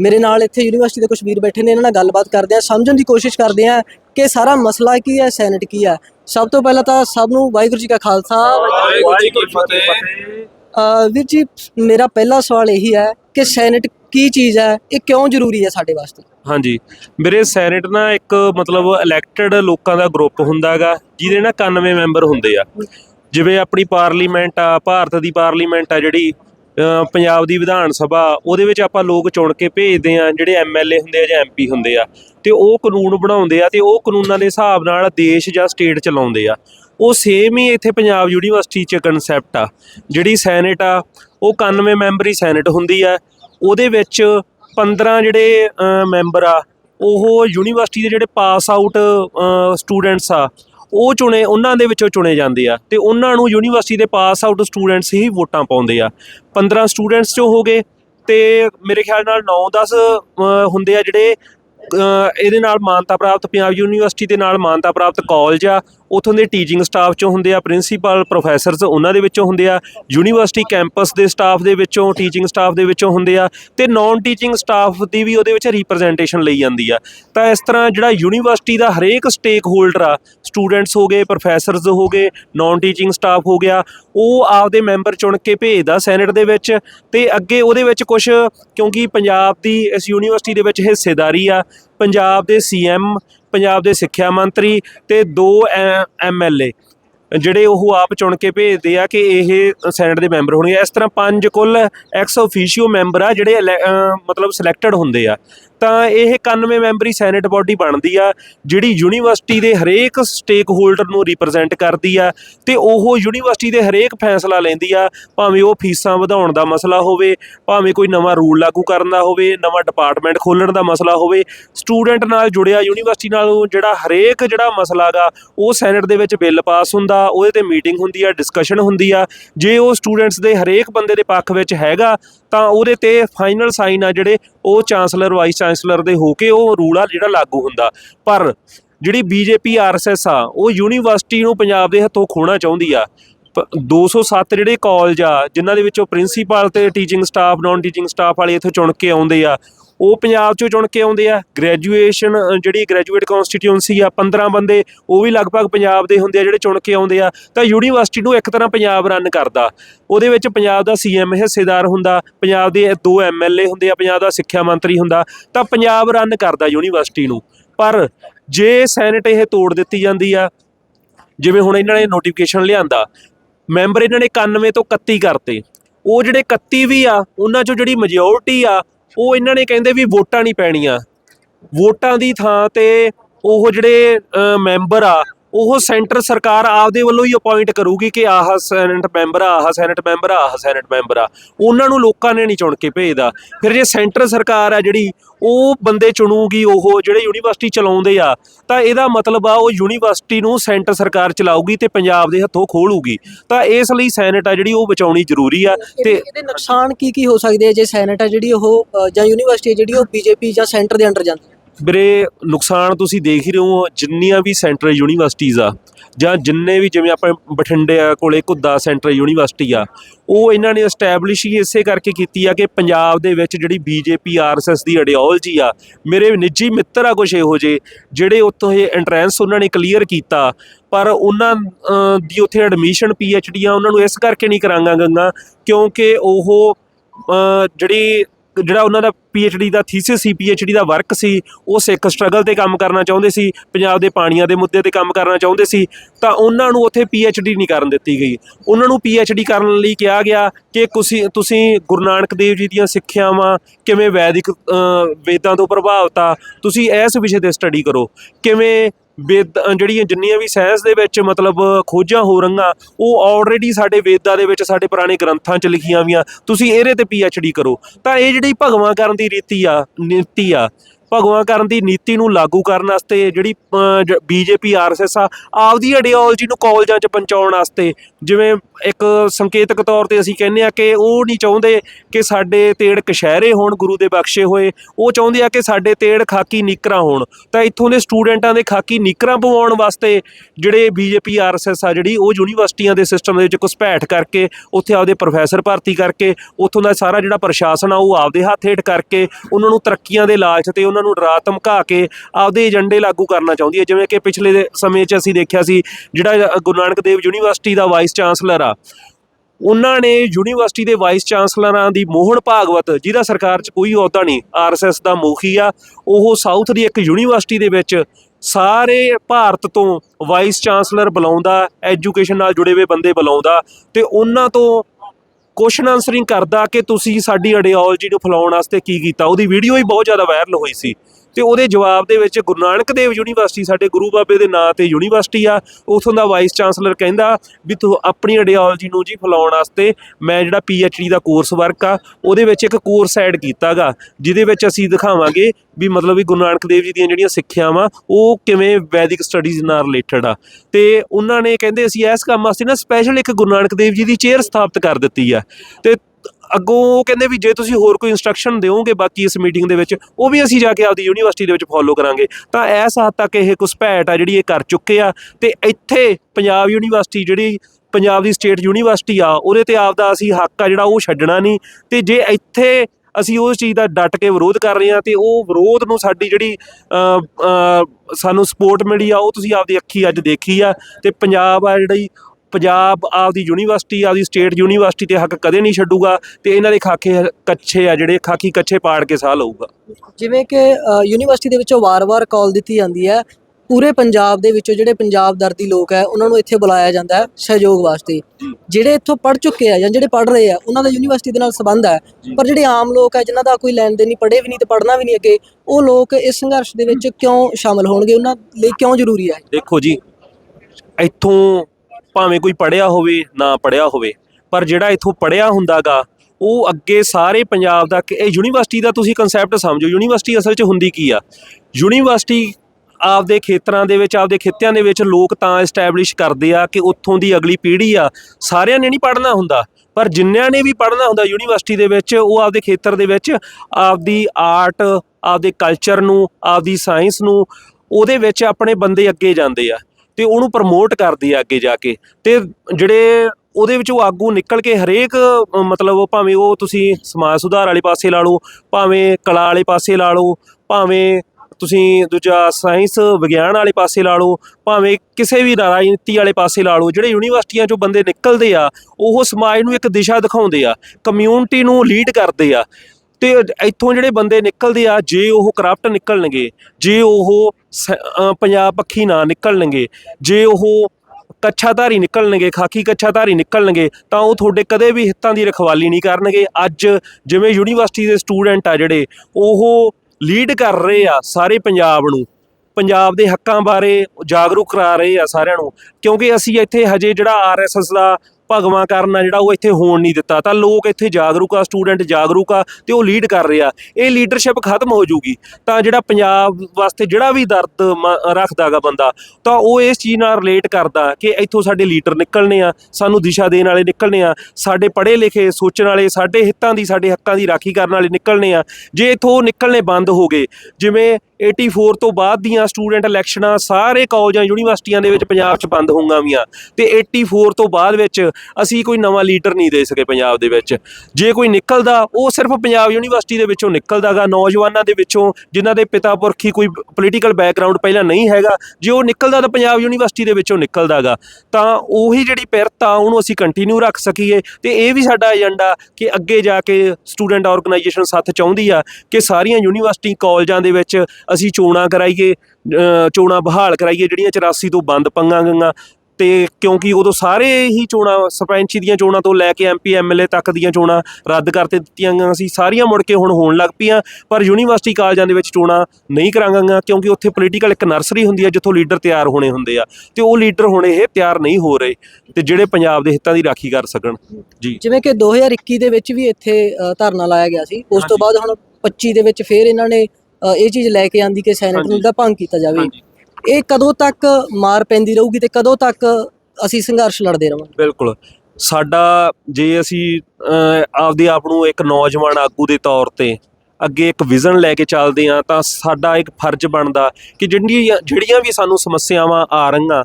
ਮੇਰੇ ਨਾਲ ਇੱਥੇ ਯੂਨੀਵਰਸਿਟੀ ਦੇ ਕੁਝ ਵੀਰ ਬੈਠੇ ਨੇ ਇਹਨਾਂ ਨਾਲ ਗੱਲਬਾਤ ਕਰਦੇ ਆ ਸਮਝਣ ਦੀ ਕੋਸ਼ਿਸ਼ ਕਰਦੇ ਆ ਕਿ ਸਾਰਾ ਮਸਲਾ ਕੀ ਹੈ ਸੈਨੇਟ ਕੀ ਹੈ। ਸਭ ਤੋਂ ਪਹਿਲਾਂ ਤਾਂ ਸਭ ਨੂੰ ਵਾਹਿਗੁਰੂ ਜੀ ਕਾ ਖਾਲਸਾ। ਵਾਹਿਗੁਰੂ ਜੀ ਕੀ ਫਤਿਹ। ਅ, ਵੀਰ ਜੀ ਮੇਰਾ ਪਹਿਲਾ ਸਵਾਲ ਇਹੀ ਹੈ ਕਿ ਸੈਨੇਟ ਕੀ ਚੀਜ਼ ਹੈ ਇਹ ਕਿਉਂ ਜ਼ਰੂਰੀ ਹੈ ਸਾਡੇ ਵਾਸਤੇ? ਹਾਂਜੀ। ਮੇਰੇ ਸੈਨੇਟ ਨਾ ਇੱਕ ਮਤਲਬ ਇਲੈਕਟਡ ਲੋਕਾਂ ਦਾ ਗਰੁੱਪ ਹੁੰਦਾਗਾ ਜਿਹਦੇ ਨਾ 91 ਮੈਂਬਰ ਹੁੰਦੇ ਆ। ਜਿਵੇਂ ਆਪਣੀ ਪਾਰਲੀਮੈਂਟ ਆ ਭਾਰਤ ਦੀ ਪਾਰਲੀਮੈਂਟ ਆ ਜਿਹੜੀ ਪੰਜਾਬ ਦੀ ਵਿਧਾਨ ਸਭਾ, ਉਹਦੇ ਵਿੱਚ ਆਪਾਂ ਲੋਕ ਚੁਣ ਕੇ ਭੇਜਦੇ ਆ ਜਿਹੜੇ ਐਮਐਲਏ ਹੁੰਦੇ ਆ ਜਾਂ ਐਮਪੀ ਹੁੰਦੇ ਆ। ਤੇ ਉਹ ਕਾਨੂੰਨ ਬਣਾਉਂਦੇ ਆ ਤੇ ਉਹ ਕਾਨੂੰਨਾਂ ਦੇ ਹਿਸਾਬ ਨਾਲ ਦੇਸ਼ ਜਾਂ ਸਟੇਟ ਚਲਾਉਂਦੇ ਆ। ਉਹ ਸੇਮ ਹੀ ਇੱਥੇ ਪੰਜਾਬ ਯੂਨੀਵਰਸਿਟੀ 'ਚ ਕਨਸੈਪਟ ਆ, ਜਿਹੜੀ ਸੈਨੇਟ ਆ, ਉਹ 91 ਮੈਂਬਰੀ ਸੈਨੇਟ ਹੁੰਦੀ ਆ। ਉਹਦੇ ਵਿੱਚ 15 ਜਿਹੜੇ ਮੈਂਬਰ ਆ, ਉਹ ਯੂਨੀਵਰਸਿਟੀ ਦੇ ਜਿਹੜੇ ਪਾਸ ਆਊਟ ਸਟੂਡੈਂਟਸ ਆ ਉਹ ਚੁਣੇ, ਉਹਨਾਂ ਦੇ ਵਿੱਚੋਂ ਚੁਣੇ ਜਾਂਦੇ ਆ ਤੇ ਉਹਨਾਂ ਨੂੰ ਯੂਨੀਵਰਸਿਟੀ ਦੇ ਪਾਸ ਆਊਟ ਸਟੂਡੈਂਟਸ ਹੀ ਵੋਟਾਂ ਪਾਉਂਦੇ ਆ। 15 ਸਟੂਡੈਂਟਸ ਚੋਂ ਹੋ ਗਏ ਤੇ ਮੇਰੇ ਖਿਆਲ ਨਾਲ 9-10 ਹੁੰਦੇ ਆ ਜਿਹੜੇ ਇਹਦੇ ਨਾਲ ਮਾਨਤਾ ਪ੍ਰਾਪਤ ਪੰਜਾਬ ਯੂਨੀਵਰਸਿਟੀ ਦੇ ਨਾਲ ਮਾਨਤਾ ਪ੍ਰਾਪਤ ਕਾਲਜ ਆ। ਉਥੋਂ ਦੇ ਟੀਚਿੰਗ ਸਟਾਫ ਚੋਂ ਹੁੰਦੇ ਆ ਪ੍ਰਿੰਸੀਪਲ ਪ੍ਰੋਫੈਸਰਸ ਉਹਨਾਂ ਦੇ ਵਿੱਚੋਂ ਹੁੰਦੇ ਆ। ਯੂਨੀਵਰਸਿਟੀ ਕੈਂਪਸ ਦੇ ਸਟਾਫ ਦੇ ਵਿੱਚੋਂ ਟੀਚਿੰਗ ਸਟਾਫ ਦੇ ਵਿੱਚੋਂ ਹੁੰਦੇ ਆ। ਤੇ ਨਾਨ ਟੀਚਿੰਗ ਸਟਾਫ ਦੀ ਵੀ ਉਹਦੇ ਵਿੱਚ ਰਿਪਰੈਜ਼ੈਂਟੇਸ਼ਨ ਲਈ ਜਾਂਦੀ ਆ। ਤਾਂ ਇਸ ਤਰ੍ਹਾਂ ਜਿਹੜਾ ਯੂਨੀਵਰਸਿਟੀ ਦਾ ਹਰੇਕ ਸਟੇਕ ਹੋਲਡਰ ਆ ਸਟੂਡੈਂਟਸ ਹੋ ਗਏ ਪ੍ਰੋਫੈਸਰਸ ਹੋ ਗਏ ਨਾਨ ਟੀਚਿੰਗ ਸਟਾਫ ਹੋ ਗਿਆ, ਉਹ ਆਪਦੇ ਮੈਂਬਰ ਚੁਣ ਕੇ ਭੇਜਦਾ ਸੈਨੇਟ ਦੇ ਵਿੱਚ। ਤੇ ਅੱਗੇ ਉਹਦੇ ਵਿੱਚ ਕੁਝ ਕਿਉਂਕਿ ਪੰਜਾਬ ਦੀ ਇਸ ਯੂਨੀਵਰਸਿਟੀ ਦੇ ਵਿੱਚ ਹਿੱਸੇਦਾਰੀ ਆ ਪੰਜਾਬ ਦੇ ਸੀਐਮ ਪੰਜਾਬ ਦੇ ਸਿੱਖਿਆ ਮੰਤਰੀ ਤੇ ਦੋ ਐਮਐਲਏ ਜਿਹੜੇ ਉਹ ਆਪ ਚੁਣ ਕੇ ਭੇਜਦੇ ਆ ਕਿ ਇਹ ਸੈਨੇਟ ਦੇ ਮੈਂਬਰ ਹੋਣਗੇ। ਇਸ ਤਰ੍ਹਾਂ ਪੰਜ ਕੁੱਲ ਐਕਸ ਅਫੀਸ਼ੀਓ ਮੈਂਬਰ ਆ ਜਿਹੜੇ ਮਤਲਬ ਸਿਲੈਕਟਡ ਹੁੰਦੇ ਆ। ਤਾਂ ਇਹ 91 ਮੈਂਬਰੀ ਸੈਨੇਟ ਬਾਡੀ ਬਣਦੀ ਆ, ਜਿਹੜੀ ਯੂਨੀਵਰਸਿਟੀ ਦੇ ਹਰੇਕ ਸਟੇਕ ਹੋਲਡਰ ਨੂੰ ਰਿਪਰੈਜ਼ੈਂਟ ਕਰਦੀ ਆ ਤੇ ਉਹ ਯੂਨੀਵਰਸਿਟੀ ਦੇ ਹਰੇਕ ਫੈਸਲਾ ਲੈਂਦੀ ਆ, ਭਾਵੇਂ ਉਹ ਫੀਸਾਂ ਵਧਾਉਣ ਦਾ ਮਸਲਾ ਹੋਵੇ, ਭਾਵੇਂ ਕੋਈ ਨਵਾਂ ਰੂਲ ਲਾਗੂ ਕਰਨ ਦਾ ਹੋਵੇ, ਨਵਾਂ ਡਿਪਾਰਟਮੈਂਟ ਖੋਲਣ ਦਾ ਮਸਲਾ ਹੋਵੇ ਸਟੂਡੈਂਟ ਨਾਲ ਜੁੜਿਆ ਯੂਨੀਵਰਸਿਟੀ ਨਾਲ ਜਿਹੜਾ ਹਰੇਕ ਜਿਹੜਾ ਮਸਲਾ ਗਾ, ਉਹ ਸੈਨੇਟ ਦੇ ਵਿੱਚ ਬਿੱਲ ਪਾਸ ਹੁੰਦਾ, ਉਹਦੇ ਤੇ ਮੀਟਿੰਗ ਹੁੰਦੀ ਆ ਡਿਸਕਸ਼ਨ ਹੁੰਦੀ ਆ, ਜੇ ਉਹ ਸਟੂਡੈਂਟਸ ਦੇ ਹਰੇਕ ਬੰਦੇ ਦੇ ਪੱਖ ਵਿੱਚ ਹੈਗਾ, ਤਾਂ ਉਹਦੇ ਤੇ ਫਾਈਨਲ ਸਾਈਨ ਆ ਜਿਹੜੇ ਉਹ ਚਾਂਸਲਰ ਵਾਈਸ ਚਾਂਸਲਰ ਦੇ ਹੋ ਕੇ ਉਹ ਰੂਲ ਆ ਜਿਹੜਾ ਲਾਗੂ ਹੁੰਦਾ। ਪਰ ਜਿਹੜੀ ਬੀਜੇਪੀ ਆਰਐਸਐਸ ਆ, ਉਹ ਯੂਨੀਵਰਸਿਟੀ ਨੂੰ ਪੰਜਾਬ ਦੇ ਹੱਥੋਂ ਖੋਣਾ ਚਾਹੁੰਦੀ ਆ। ਪ- 207 ਜਿਹੜੇ ਕਾਲਜ ਆ, ਜਿਨ੍ਹਾਂ ਦੇ ਵਿੱਚੋਂ ਪ੍ਰਿੰਸੀਪਲ ਤੇ teaching staff non teaching staff ਵਾਲੇ ਇੱਥੋਂ ਚੁਣ ਕੇ ਆਉਂਦੇ ਆ ਉਹ ਪੰਜਾਬ ਚੋਂ ਚੁਣ ਕੇ ਆਉਂਦੇ ਆ। ਗ੍ਰੈਜੂਏਸ਼ਨ ਜਿਹੜੀ ਗ੍ਰੈਜੂਏਟ ਕਨਸਟੀਟਿਊਂਸੀ ਆ 15 ਬੰਦੇ, ਉਹ ਵੀ ਲਗਭਗ ਪੰਜਾਬ ਦੇ ਹੁੰਦੇ ਆ ਜਿਹੜੇ ਚੁਣ ਕੇ ਆਉਂਦੇ ਆ। ਤਾਂ ਯੂਨੀਵਰਸਿਟੀ ਨੂੰ ਇੱਕ ਤਰ੍ਹਾਂ ਪੰਜਾਬ ਰਨ ਕਰਦਾ। ਉਹਦੇ ਵਿੱਚ ਪੰਜਾਬ ਦਾ ਸੀਐਮ ਹਿੱਸੇਦਾਰ ਹੁੰਦਾ, ਪੰਜਾਬ ਦੇ ਦੋ ਐਮਐਲਏ ਹੁੰਦੇ ਆ, ਪੰਜਾਬ ਦਾ ਸਿੱਖਿਆ ਮੰਤਰੀ ਹੁੰਦਾ, ਤਾਂ ਪੰਜਾਬ ਰਨ ਕਰਦਾ ਯੂਨੀਵਰਸਿਟੀ ਨੂੰ। ਪਰ ਜੇ ਸੈਨੇਟ ਇਹ ਤੋੜ ਦਿੱਤੀ ਜਾਂਦੀ ਆ, ਜਿਵੇਂ ਹੁਣ ਇਹਨਾਂ ਨੇ ਨੋਟੀਫਿਕੇਸ਼ਨ ਲਿਆਂਦਾ ਮੈਂਬਰ ਇਹਨਾਂ ਨੇ 91 ਤੋਂ 31 ਕਰਤੇ। ਉਹ ਜਿਹੜੇ 31 ਵੀ ਆ, ਉਹਨਾਂ ਚੋਂ ਜਿਹੜੀ ਮੈਜੋਰਟੀ ਆ ਉਹ ਇਹਨਾਂ ਨੇ ਕਹਿੰਦੇ ਵੀ ਵੋਟਾਂ ਨਹੀਂ ਪੈਣੀਆਂ। ਵੋਟਾਂ ਦੀ ਥਾਂ ਤੇ ਉਹ ਜਿਹੜੇ ਮੈਂਬਰ ਆ ਉਹ ਸੈਂਟਰ ਸਰਕਾਰ ਆਪਦੇ ਵੱਲੋਂ ਹੀ ਅਪਾਇੰਟ ਕਰੂਗੀ ਕਿ ਆਹ ਸੈਨੇਟ ਮੈਂਬਰ ਆ ਆਹ ਸੈਨੇਟ ਮੈਂਬਰ ਆ ਆਹ ਸੈਨੇਟ ਮੈਂਬਰ ਆ। ਉਹਨਾਂ ਨੂੰ ਲੋਕਾਂ ਨੇ ਨਹੀਂ ਚੁਣ ਕੇ ਭੇਜਦਾ। ਫਿਰ ਜੇ ਸੈਂਟਰ ਸਰਕਾਰ ਆ ਜਿਹੜੀ ਉਹ ਬੰਦੇ ਚੁਣੂਗੀ ਉਹ ਜਿਹੜੇ ਯੂਨੀਵਰਸਿਟੀ ਚਲਾਉਂਦੇ ਆ ਤਾਂ ਇਹਦਾ ਮਤਲਬ ਆ ਉਹ ਯੂਨੀਵਰਸਿਟੀ ਨੂੰ ਸੈਂਟਰ ਸਰਕਾਰ ਚਲਾਊਗੀ ਤੇ ਪੰਜਾਬ ਦੇ ਹੱਥੋਂ ਖੋਲੂਗੀ। ਤਾਂ ਇਸ ਲਈ ਸੈਨੇਟ ਆ ਜਿਹੜੀ ਉਹ ਬਚਾਉਣੀ ਜ਼ਰੂਰੀ ਆ ਤੇ ਇਹਦੇ ਨੁਕਸਾਨ ਕੀ ਕੀ ਹੋ ਸਕਦੇ ਆ ਜੇ ਸੈਨੇਟ ਹੈ ਜਿਹੜੀ ਉਹ ਜਾਂ ਯੂਨੀਵਰਸਿਟੀ ਜਿਹੜੀ ਉਹ ਬੀਜੇਪੀ ਜਾਂ ਸੈਂਟਰ ਦੇ ਅੰਡਰ ਜਾਂਦੀ ਵੀਰੇ, ਨੁਕਸਾਨ ਤੁਸੀਂ ਦੇਖ ਹੀ ਰਹੇ ਹੋ, ਜਿੰਨੀਆਂ ਵੀ ਸੈਂਟਰਲ ਯੂਨੀਵਰਸਿਟੀਜ਼ ਆ, ਜਾਂ ਜਿੰਨੇ ਵੀ ਜਿਵੇਂ ਆਪਾਂ ਬਠਿੰਡੇ ਆ ਕੋਲੇ ਘੁੱਦਾ ਸੈਂਟਰਲ ਯੂਨੀਵਰਸਿਟੀ ਆ, ਉਹ ਇਹਨਾਂ ਨੇ ਐਸਟੈਬਲਿਸ਼ ਹੀ ਇਸੇ ਕਰਕੇ ਕੀਤੀ ਆ ਕਿ ਪੰਜਾਬ ਦੇ ਵਿੱਚ ਜਿਹੜੀ ਬੀਜੇਪੀ ਆਰਐਸਐਸ ਦੀ ਆਈਡੀਓਲੋਜੀ ਆ, ਮੇਰੇ ਨਿੱਜੀ ਮਿੱਤਰ ਆ ਕੁਝ ਇਹੋ ਜੇ ਜਿਹੜੇ ਉੱਥੋਂ ਇਹ ਐਂਟਰੈਂਸ ਉਹਨਾਂ ਨੇ ਕਲੀਅਰ ਕੀਤਾ, ਪਰ ਉਹਨਾਂ ਦੀ ਉੱਥੇ ਐਡਮਿਸ਼ਨ ਪੀਐਚਡੀ ਆ, ਉਹਨਾਂ ਨੂੰ ਇਸ ਕਰਕੇ ਨਹੀਂ ਕਰਾਂਗਾ ਗੰਗਾ, ਕਿਉਂਕਿ ਉਹ ਜਿਹੜੀ, ਜਿਹੜਾ ਉਹਨਾਂ ਦਾ ਪੀਐਚਡੀ ਦਾ ਥੀਸਿਸ ਸੀ ਪੀਐਚਡੀ ਦਾ ਵਰਕ ਸੀ, ਉਹ ਸਿੱਖ ਸਟਰਗਲ ਤੇ ਕੰਮ ਕਰਨਾ ਚਾਹੁੰਦੇ ਸੀ, ਪੰਜਾਬ ਦੇ ਪਾਣੀਆਂ ਦੇ ਮੁੱਦੇ ਤੇ ਕੰਮ ਕਰਨਾ ਚਾਹੁੰਦੇ ਸੀ, ਤਾਂ ਉਹਨਾਂ ਨੂੰ ਉੱਥੇ ਪੀਐਚਡੀ ਨਹੀਂ ਕਰਨ ਦਿੱਤੀ ਗਈ। ਉਹਨਾਂ ਨੂੰ ਪੀਐਚਡੀ ਕਰਨ ਲਈ ਕਿਹਾ ਗਿਆ ਕਿ ਤੁਸੀਂ ਤੁਸੀਂ ਗੁਰੂ ਨਾਨਕ ਦੇਵ ਜੀ ਦੀਆਂ ਸਿੱਖਿਆਵਾਂ ਕਿਵੇਂ ਵੈਦਿਕ ਵੇਦਾਂ ਤੋਂ ਪ੍ਰਭਾਵਿਤ ਆ, ਤੁਸੀਂ ਇਸ ਵਿਸ਼ੇ ਤੇ ਸਟੱਡੀ ਕਰੋ। ਕਿਵੇਂ ਵੇਦ ਜਿਹੜੀਆਂ ਜਿੰਨੀਆਂ ਵੀ ਸਾਇੰਸ ਦੇ ਵਿੱਚ ਮਤਲਬ ਖੋਜਾਂ ਹੋ ਰਹੀਆਂ, ਉਹ ਆਲਰੇਡੀ ਸਾਡੇ ਵੇਦਾਂ ਦੇ ਵਿੱਚ, ਸਾਡੇ ਪੁਰਾਣੇ ਗ੍ਰੰਥਾਂ 'ਚ ਲਿਖੀਆਂ ਵੀਆਂ ਤੁਸੀਂ ਇਹਦੇ ਤੇ ਪੀਐਚਡੀ ਕਰੋ। ਤਾਂ ਇਹ ਜਿਹੜੀ ਭਗਵਾਂ ਕਰਨ ਦੀ ਰੀਤੀ ਆ ਨੀਤੀ ਆ। ਭਗਵਾਂਕਰਨ ਦੀ ਨੀਤੀ ਨੂੰ ਲਾਗੂ ਕਰਨ ਵਾਸਤੇ ਜਿਹੜੀ ਬੀਜੇਪੀ ਆਰਐਸਐਸ ਆ, ਆਪਦੀ ਆਈਡੀਓਲੋਜੀ ਨੂੰ ਕਾਲਜਾਂ 'ਚ ਪਹੁੰਚਾਉਣ ਵਾਸਤੇ, ਜਿਵੇਂ ਇੱਕ ਸੰਕੇਤਕ ਤੌਰ ਤੇ ਅਸੀਂ ਕਹਿੰਦੇ ਆ ਕਿ ਉਹ ਨਹੀਂ ਚਾਹੁੰਦੇ ਕਿ ਸਾਡੇ ਤੇੜ ਕਸ਼ਹਿਰੇ ਹੋਣ, ਗੁਰੂ ਦੇ ਬਖਸ਼ੇ ਹੋਏ। ਉਹ ਚਾਹੁੰਦੇ ਆ ਕਿ ਸਾਡੇ ਤੇੜ ਖਾਕੀ ਨੀਕਰਾਂ ਹੋਣ। ਤਾਂ ਇੱਥੋਂ ਦੇ ਸਟੂਡੈਂਟਾਂ ਦੇ ਖਾਕੀ ਨੀਕਰਾਂ ਪਵਾਉਣ ਵਾਸਤੇ ਜਿਹੜੇ ਬੀਜੇਪੀ ਆਰਐਸਐਸ ਆ ਜਿਹੜੀ, ਉਹ ਯੂਨੀਵਰਸਿਟੀਆਂ ਦੇ ਸਿਸਟਮ ਦੇ ਵਿੱਚ ਘੁਸਪੈਠ ਕਰਕੇ, ਉੱਥੇ ਆਪਦੇ ਪ੍ਰੋਫੈਸਰ ਭਰਤੀ ਕਰਕੇ, ਉੱਥੋਂ ਦਾ ਸਾਰਾ ਜਿਹੜਾ ਪ੍ਰਸ਼ਾਸਨ ਆ ਉਹ ਆਪਦੇ ਹੱਥ ਹੇਠ ਕਰਕੇ, ਉਹਨਾਂ ਨੂੰ ਤਰੱਕੀਆਂ ਦੇ ਲਾਲਚ ਤੇ ਉਹਨਾਂ ਨੂੰ ਡਰਾ ਧਮਕਾ ਕੇ ਆਪਦੇ ਏਜੰਡੇ ਲਾਗੂ ਕਰਨਾ ਚਾਹੁੰਦੀ ਹੈ। ਜਿਵੇਂ ਕਿ ਪਿਛਲੇ ਸਮੇਂ 'ਚ ਅਸੀਂ ਦੇਖਿਆ ਸੀ ਜਿਹੜਾ ਗੁਰੂ ਨਾਨਕ ਦੇਵ ਯੂਨੀਵਰਸਿਟੀ ਦਾ ਵਾਈਸ ਚਾਂਸਲਰ ਆ, ਉਹਨਾਂ ਨੇ ਯੂਨੀਵਰਸਿਟੀ ਦੇ ਵਾਈਸ ਚਾਂਸਲਰਾਂ ਦੀ ਮੋਹਨ ਭਾਗਵਤ, ਜਿਹਦਾ ਸਰਕਾਰ 'ਚ ਕੋਈ ਅਹੁਦਾ ਨਹੀਂ ਆਰਐਸਐਸ ਦਾ ਮੁਖੀ ਆ, ਉਹ ਸਾਊਥ ਦੀ ਇੱਕ ਯੂਨੀਵਰਸਿਟੀ ਦੇ ਵਿੱਚ ਸਾਰੇ ਭਾਰਤ ਤੋਂ ਵਾਈਸ ਚਾਂਸਲਰ ਬੁਲਾਉਂਦਾ, ਐਜੂਕੇਸ਼ਨ ਨਾਲ ਜੁੜੇ ਹੋਏ ਬੰਦੇ ਬੁਲਾਉਂਦਾ ਤੇ ਉਹਨਾਂ ਤੋਂ ਕੁਐਸਚਨ ਆਨਸਰਿੰਗ ਕਰਦਾ ਕਿ ਤੁਸੀਂ ਸਾਡੀ ਆਡੀਓਲੋਜੀ ਨੂੰ ਫੈਲਾਉਣ ਵਾਸਤੇ ਕੀ ਕੀਤਾ? ਉਹਦੀ ਵੀਡੀਓ ਹੀ ਬਹੁਤ ਜ਼ਿਆਦਾ ਵਾਇਰਲ ਹੋਈ ਸੀ। ਤੇ ਉਹਦੇ ਜਵਾਬ ਦੇ ਵਿੱਚ ਗੁਰੂ ਨਾਨਕ ਦੇਵ ਯੂਨੀਵਰਸਿਟੀ ਸਾਡੇ ਗੁਰੂ ਬਾਬੇ ਦੇ ਨਾਂ ਤੇ ਯੂਨੀਵਰਸਿਟੀ ਆ, ਉਥੋਂ ਦਾ ਵਾਈਸ ਚਾਂਸਲਰ ਕਹਿੰਦਾ ਵੀ ਤੂੰ ਆਪਣੀ ਆਈਡੀਓਲੋਜੀ ਨੂੰ ਜੀ ਫੈਲਾਉਣ ਵਾਸਤੇ ਮੈਂ ਜਿਹੜਾ ਡੀ ਦਾ ਕੋਰਸ ਵਰਕ ਆ, ਉਹਦੇ ਵਿੱਚ ਇੱਕ ਕੋਰਸ ਐਡ ਕੀਤਾਗਾ, ਜਿਹਦੇ ਵਿੱਚ ਅਸੀਂ ਦਿਖਾਵਾਂਗੇ ਵੀ ਮਤਲਬ ਵੀ ਗੁਰੂ ਨਾਨਕ ਦੇਵ ਜੀ ਦੀਆਂ ਜਿਹੜੀਆਂ ਸਿੱਖਿਆਵਾਂ, ਉਹ ਕਿਵੇਂ ਵੈਦਿਕ ਸਟੱਡੀਜ਼ ਨਾਲ ਰਿਲੇਟਡ ਆ। ਤੇ ਉਹਨਾਂ ਨੇ ਕਹਿੰਦੇ ਅਸੀਂ ਇਸ ਕੰਮ ਵਾਸਤੇ ਨਾ ਸਪੈਸ਼ਲ ਇੱਕ ਗੁਰੂ ਨਾਨਕ ਦੇਵ ਜੀ ਦੀ ਚੇਅਰ ਸਥਾਪਿਤ ਕਰ ਦਿੱਤੀ ਆ। ਤੇ ਅੱਗੋਂ ਉਹ ਕਹਿੰਦੇ ਵੀ ਜੇ ਤੁਸੀਂ ਹੋਰ ਕੋਈ ਇਨਸਟਰਕਸ਼ਨ ਦਿਓਗੇ ਬਾਕੀ ਇਸ ਮੀਟਿੰਗ ਦੇ ਵਿੱਚ, ਉਹ ਵੀ ਅਸੀਂ ਜਾ ਕੇ ਆਪਦੀ ਯੂਨੀਵਰਸਿਟੀ ਦੇ ਵਿੱਚ ਫੋਲੋ ਕਰਾਂਗੇ। ਤਾਂ ਇਸ ਹੱਦ ਤੱਕ ਇਹ ਘੁਸਪੈਠ ਆ ਜਿਹੜੀ ਇਹ ਕਰ ਚੁੱਕੇ ਆ ਤੇ ਇੱਥੇ ਪੰਜਾਬ ਯੂਨੀਵਰਸਿਟੀ ਜਿਹੜੀ ਪੰਜਾਬ ਦੀ ਸਟੇਟ ਯੂਨੀਵਰਸਿਟੀ ਆ, ਉਹਦੇ ਤੇ ਆਪਦਾ ਅਸੀਂ ਹੱਕ ਆ ਜਿਹੜਾ ਉਹ ਛੱਡਣਾ ਨਹੀਂ। ਤੇ ਜੇ ਇੱਥੇ ਅਸੀਂ ਉਸ ਚੀਜ਼ ਦਾ ਡਟ ਕੇ ਵਿਰੋਧ ਕਰ ਰਹੇ ਹਾਂ ਤੇ ਉਹ ਵਿਰੋਧ ਨੂੰ ਸਾਡੀ ਜਿਹੜੀ ਸਾਨੂੰ ਸਪੋਰਟ ਮਿਲੀ ਆ, ਉਹ ਤੁਸੀਂ ਆਪਦੀ ਅੱਖੀ ਅੱਜ ਦੇਖੀ ਆ। ਤੇ ਪੰਜਾਬ ਆ ਜਿਹੜੀ ਪੰਜਾਬ ਆਪਦੀ ਯੂਨੀਵਰਸਿਟੀ ਆਪਦੀ ਸਟੇਟ ਯੂਨੀਵਰਸਿਟੀ ਤੇ ਹੱਕ ਕਦੇ ਨਹੀਂ ਛੱਡੂਗਾ ਤੇ ਇਹਨਾਂ ਦੇ ਖਾਕੇ ਕੱਚੇ ਆ ਜਿਹੜੇ ਖਾਕੀ ਕੱਚੇ ਪਾੜ ਕੇ ਸਾਹ ਲਊਗਾ। ਜਿਵੇਂ ਕਿ ਯੂਨੀਵਰਸਿਟੀ ਦੇ ਵਿੱਚੋਂ ਵਾਰ-ਵਾਰ ਕਾਲ ਦਿੱਤੀ ਜਾਂਦੀ ਹੈ ਪੂਰੇ ਪੰਜਾਬ ਦੇ ਵਿੱਚੋਂ ਜਿਹੜੇ ਪੰਜਾਬ ਦਰਦੀ ਲੋਕ ਹੈ ਉਹਨਾਂ ਨੂੰ ਇੱਥੇ ਬੁਲਾਇਆ ਜਾਂਦਾ ਹੈ ਸਹਿਯੋਗ ਵਾਸਤੇ। ਜਿਹੜੇ ਇੱਥੋਂ ਪੜ ਚੁੱਕੇ ਆ ਜਾਂ ਜਿਹੜੇ ਪੜ ਰਹੇ ਆ ਉਹਨਾਂ ਦਾ ਯੂਨੀਵਰਸਿਟੀ ਦੇ ਨਾਲ ਸੰਬੰਧ ਹੈ। ਪਰ ਜਿਹੜੇ ਆਮ ਲੋਕ ਹੈ ਜਿਨ੍ਹਾਂ ਦਾ ਕੋਈ ਲੈਣ ਦੇਣ ਨਹੀਂ ਪੜ੍ਹੇ ਵੀ ਨਹੀਂ ਤੇ ਪੜ੍ਹਨਾ ਵੀ ਨਹੀਂ ਅੱਗੇ ਉਹ ਲੋਕ ਇਸ ਸੰਘਰਸ਼ ਦੇ ਵਿੱਚ ਕਿਉਂ ਸ਼ਾਮਲ ਹੋਣਗੇ? ਉਹਨਾਂ ਲਈ ਕਿਉਂ ਜ਼ਰੂਰੀ ਹੈ? ਦੇਖੋ ਜੀ ਇੱਥੋਂ ਭਾਵੇਂ ਕੋਈ ਪੜਿਆ ਹੋਵੇ, ਨਾ ਪੜਿਆ ਹੋਵੇ, ਪਰ ਜਿਹੜਾ ਇੱਥੋਂ ਪੜਿਆ ਹੁੰਦਾਗਾ, ਉਹ ਅੱਗੇ ਸਾਰੇ ਪੰਜਾਬ ਦਾ ਕਿ ਇਹ ਯੂਨੀਵਰਸਿਟੀ ਦਾ ਤੁਸੀਂ ਕਨਸੈਪਟ ਸਮਝੋ, ਯੂਨੀਵਰਸਿਟੀ ਅਸਲ 'ਚ ਹੁੰਦੀ ਕੀ ਆ? ਯੂਨੀਵਰਸਿਟੀ ਆਪਦੇ ਖੇਤਰਾਂ ਦੇ ਵਿੱਚ, ਆਪਦੇ ਖਿੱਤਿਆਂ ਦੇ ਵਿੱਚ ਲੋਕ ਤਾਂ ਐਸਟੈਬਲਿਸ਼ ਕਰਦੇ ਆ ਕਿ ਉੱਥੋਂ ਦੀ ਅਗਲੀ ਪੀੜ੍ਹੀ ਆ, ਸਾਰਿਆਂ ਨੇ ਨਹੀਂ ਪੜ੍ਹਨਾ ਹੁੰਦਾ, ਪਰ ਜਿੰਨਿਆਂ ਨੇ ਵੀ ਪੜ੍ਹਨਾ ਹੁੰਦਾ ਯੂਨੀਵਰਸਿਟੀ ਦੇ ਵਿੱਚ, ਉਹ ਆਪਦੇ ਖੇਤਰ ਦੇ ਵਿੱਚ ਆਪਦੀ ਆਰਟ ਆਪਦੇ ਕਲਚਰ ਨੂੰ, ਆਪਦੀ ਸਾਇੰਸ ਨੂੰ, ਉਹਦੇ ਵਿੱਚ ਆਪਣੇ ਬੰਦੇ ਅੱਗੇ ਜਾਂਦੇ ਆ। ਤੇ ਉਹਨੂੰ ਪ੍ਰਮੋਟ ਕਰਦੀ ਆ ਅੱਗੇ ਜਾ ਕੇ। ਤੇ ਜਿਹੜੇ ਉਹਦੇ ਵਿੱਚ ਉਹ ਆਗੂ ਨਿਕਲ ਕੇ ਹਰੇਕ ਮਤਲਬ ਭਾਵੇਂ ਉਹ ਤੁਸੀਂ ਸਮਾਜ ਸੁਧਾਰ ਵਾਲੇ ਪਾਸੇ ਲਾ ਲਓ, ਭਾਵੇਂ ਕਲਾ ਵਾਲੇ ਪਾਸੇ ਲਾ ਲਓ, ਭਾਵੇਂ ਤੁਸੀਂ ਦੂਜਾ ਸਾਇੰਸ, ਵਿਗਿਆਨ ਵਾਲੇ ਪਾਸੇ ਲਾ ਲਓ, ਭਾਵੇਂ ਕਿਸੇ ਵੀ ਰਾਜਨੀਤੀ ਵਾਲੇ ਪਾਸੇ ਲਾ ਲਓ, ਜਿਹੜੇ ਯੂਨੀਵਰਸਿਟੀਆਂ ਚੋਂ ਬੰਦੇ ਨਿਕਲਦੇ ਆ, ਉਹ ਸਮਾਜ ਨੂੰ ਇੱਕ ਦਿਸ਼ਾ ਦਿਖਾਉਂਦੇ ਆ, ਕਮਿਊਨਿਟੀ ਨੂੰ ਲੀਡ ਕਰਦੇ ਆ। ਤੇ ਇੱਥੋਂ ਜਿਹੜੇ ਬੰਦੇ ਨਿਕਲਦੇ ਆ, ਜੇ ਉਹ ਕਰਪਟ ਨਿਕਲਣਗੇ, ਜੇ ਉਹ ਸ- ਪੰਜਾਬ ਪੱਖੀ ਨਾ ਨਿਕਲਣਗੇ, ਜੇ ਉਹ ਕੱਛਾਧਾਰੀ ਨਿਕਲਣਗੇ, ਖਾਕੀ ਕੱਛਾਧਾਰੀ ਨਿਕਲਣਗੇ, ਤਾਂ ਉਹ ਤੁਹਾਡੇ ਕਦੇ ਵੀ ਹਿੱਤਾਂ ਦੀ ਰਖਵਾਲੀ ਨਹੀਂ ਕਰਨਗੇ। ਅੱਜ ਜਿਵੇਂ ਯੂਨੀਵਰਸਿਟੀ ਦੇ ਸਟੂਡੈਂਟ ਆ ਜਿਹੜੇ, ਉਹ ਲੀਡ ਕਰ ਰਹੇ ਆ ਸਾਰੇ ਪੰਜਾਬ ਨੂੰ। ਪੰਜਾਬ ਦੇ ਹੱਕਾਂ ਬਾਰੇ ਜਾਗਰੂਕ ਕਰਾ ਰਹੇ ਆ ਸਾਰਿਆਂ ਨੂੰ। ਕਿਉਂਕਿ ਅਸੀਂ ਇੱਥੇ ਹਜੇ ਜਿਹੜਾ ਆਰਐਸਐਸ ਦਾ ਭਗਵਾਂ ਕਰਨਾ ਜਿਹੜਾ ਉਹ ਇੱਥੇ ਹੋਣ ਨਹੀਂ ਦਿੱਤਾ। ਤਾਂ ਲੋਕ ਇੱਥੇ ਜਾਗਰੂਕ ਆ, ਸਟੂਡੈਂਟ ਜਾਗਰੂਕ ਆ ਤੇ ਉਹ ਲੀਡ ਕਰ ਰਿਹਾ। ਇਹ ਲੀਡਰਸ਼ਿਪ ਖਤਮ ਹੋ ਜੂਗੀ। ਤਾਂ ਜਿਹੜਾ ਪੰਜਾਬ ਵਾਸਤੇ ਜਿਹੜਾ ਵੀ ਦਰਦ ਮ- ਰੱਖਦਾਗਾ ਬੰਦਾ, ਤਾਂ ਉਹ ਇਸ ਚੀਜ਼ ਨਾਲ ਰਿਲੇਟ ਕਰਦਾ ਕਿ ਇੱਥੋਂ ਸਾਡੇ ਲੀਡਰ ਨਿਕਲਣੇ ਆ, ਸਾਨੂੰ ਦਿਸ਼ਾ ਦੇਣ ਵਾਲੇ ਨਿਕਲਣੇ ਆ, ਸਾਡੇ ਪੜ੍ਹੇ ਲਿਖੇ, ਸੋਚਣ ਵਾਲੇ, ਸਾਡੇ ਹਿੱਤਾਂ ਦੀ, ਸਾਡੇ ਹੱਕਾਂ ਦੀ ਰਾਖੀ ਕਰਨ ਵਾਲੇ ਨਿਕਲਣੇ ਆ। ਜੇ ਇੱਥੋਂ ਉਹ ਨਿਕਲਣੇ ਬੰਦ ਹੋ ਗਏ, ਜਿਵੇਂ 84 ਤੋਂ ਬਾਅਦ ਦੀਆਂ ਸਟੂਡੈਂਟ ਇਲੈਕਸ਼ਨਾਂ, ਸਾਰੇ ਕਾਲਜਾਂ, ਯੂਨੀਵਰਸਿਟੀਆਂ ਦੇ ਵਿੱਚ ਪੰਜਾਬ 'ਚ ਬੰਦ ਹੋਈਆਂ ਵੀਆਂ। ਤੇ 84 ਤੋਂ ਬਾਅਦ ਵਿੱਚ ਅਸੀਂ ਕੋਈ ਨਵਾਂ ਲੀਡਰ ਨਹੀਂ ਦੇ ਸਕੇ ਪੰਜਾਬ ਦੇ ਵਿੱਚ। ਜੇ ਕੋਈ ਨਿਕਲਦਾ, ਉਹ ਸਿਰਫ ਪੰਜਾਬ ਯੂਨੀਵਰਸਿਟੀ ਦੇ ਵਿੱਚੋਂ ਨਿਕਲਦਾਗਾ, ਨੌਜਵਾਨਾਂ ਦੇ ਵਿੱਚੋਂ, ਜਿਨ੍ਹਾਂ ਦੇ ਪਿਤਾ ਪੁਰਖੀ ਕੋਈ ਪੋਲੀਟੀਕਲ ਬੈਕਗ੍ਰਾਉਂਡ ਪਹਿਲਾਂ ਨਹੀਂ ਹੈਗਾ। ਜੇ ਉਹ ਨਿਕਲਦਾ ਤਾਂ ਪੰਜਾਬ ਯੂਨੀਵਰਸਿਟੀ ਦੇ ਵਿੱਚੋਂ ਨਿਕਲਦਾਗਾ। ਤਾਂ ਉਹੀ ਜਿਹੜੀ ਪਿਰਤ ਆ, ਉਹਨੂੰ ਅਸੀਂ ਕੰਟੀਨਿਊ ਰੱਖ ਸਕੀਏ। ਤੇ ਇਹ ਵੀ ਸਾਡਾ ਏਜੰਡਾ ਕਿ ਅੱਗੇ ਜਾ ਕੇ ਸਟੂਡੈਂਟ ਆਰਗੇਨਾਈਜੇਸ਼ਨ ਸੱਥ ਚਾਹੁੰਦੀ ਆ ਕਿ ਸਾਰੀਆਂ ਯੂਨੀਵਰਸਿਟੀ ਕਾਲਜਾਂ ਦੇ ਵਿੱਚ ਅਸੀਂ ਚੋਣਾਂ ਕਰਾਈਏ ਚੋਣਾਂ ਬਹਾਲ ਕਰਾਈਏ, ਜਿਹੜੀਆਂ 84 ਤੋਂ ਬੰਦ ਪੰਗਾਂ ਗਈਆਂ। ਤੇ ਕਿਉਂਕਿ ਉਦੋਂ ਸਾਰੇ ਹੀ ਚੋਣਾਂ ਸਰਪੰਚੀ ਦੀਆਂ ਚੋਣਾਂ ਤੋਂ ਲੈ ਕੇ ਐਮਪੀ ਐਮਐਲਏ ਤੱਕ ਦੀਆਂ ਚੋਣਾਂ ਰੱਦ ਕਰ ਦਿੱਤੀਆਂ ਗਈਆਂ ਸੀ ਸਾਰੀਆਂ ਮੁੜ ਕੇ ਹੁਣ ਹੋਣ ਲੱਗ ਪਈਆਂ ਪਰ ਯੂਨੀਵਰਸਿਟੀ ਕਾਲਜਾਂ ਦੇ ਵਿੱਚ ਚੋਣਾਂ ਨਹੀਂ ਕਰਾਂਗੀਆਂ ਕਿਉਂਕਿ ਉੱਥੇ ਪੋਲੀਟੀਕਲ ਇੱਕ ਨਰਸਰੀ ਹੁੰਦੀ ਹੈ ਜਿੱਥੋਂ ਲੀਡਰ ਤਿਆਰ ਹੋਣੇ ਹੁੰਦੇ ਆ ਤੇ ਉਹ ਲੀਡਰ ਹੁਣ ਇਹ ਤਿਆਰ ਨਹੀਂ ਹੋ ਰਹੇ ਤੇ ਜਿਹੜੇ ਪੰਜਾਬ ਦੇ ਹਿੱਤਾਂ ਦੀ ਰਾਖੀ ਕਰ ਸਕਣ। ਜੀ। ਜਿਵੇਂ ਕਿ 2021 ਦੇ ਵਿੱਚ ਵੀ ਇੱਥੇ ਧਰਨਾ ਲਾਇਆ ਗਿਆ ਸੀ ਉਸ ਤੋਂ ਬਾਅਦ ਹੁਣ 25 ਦੇ ਵਿੱਚ ਫੇਰ ਇਹਨਾਂ ਨੇ ਇਹ ਚੀਜ਼ ਲੈ ਕੇ ਆਂਦੀ ਕਿ ਸੈਨੇਟ ਨੂੰ। ਜਿਹੜਾ ਭੰਗ ਕੀਤਾ ਜਾਵੇ। ਇਹ ਕਦੋਂ ਤੱਕ ਮਾਰ ਪੈਂਦੀ ਰਹੂਗੀ ਤੇ ਕਦੋਂ ਤੱਕ ਅਸੀਂ ਸੰਘਰਸ਼ ਲੜਦੇ ਰਵਾਂਗੇ? ਬਿਲਕੁਲ। ਸਾਡਾ ਜੇ ਅਸੀਂ ਆਪਦੇ ਆਪ ਨੂੰ ਇੱਕ ਨੌਜਵਾਨ ਆਗੂ ਦੇ ਤੌਰ ਤੇ ਅੱਗੇ ਇੱਕ ਵਿਜ਼ਨ ਲੈ ਕੇ ਚੱਲਦੇ ਆ ਤਾਂ ਸਾਡਾ ਇੱਕ ਫਰਜ਼ ਬਣਦਾ ਕਿ ਜਿਹੜੀਆਂ ਜਿਹੜੀਆਂ ਵੀ ਸਾਨੂੰ ਸਮੱਸਿਆਵਾਂ ਆ ਰਹੀਆਂ,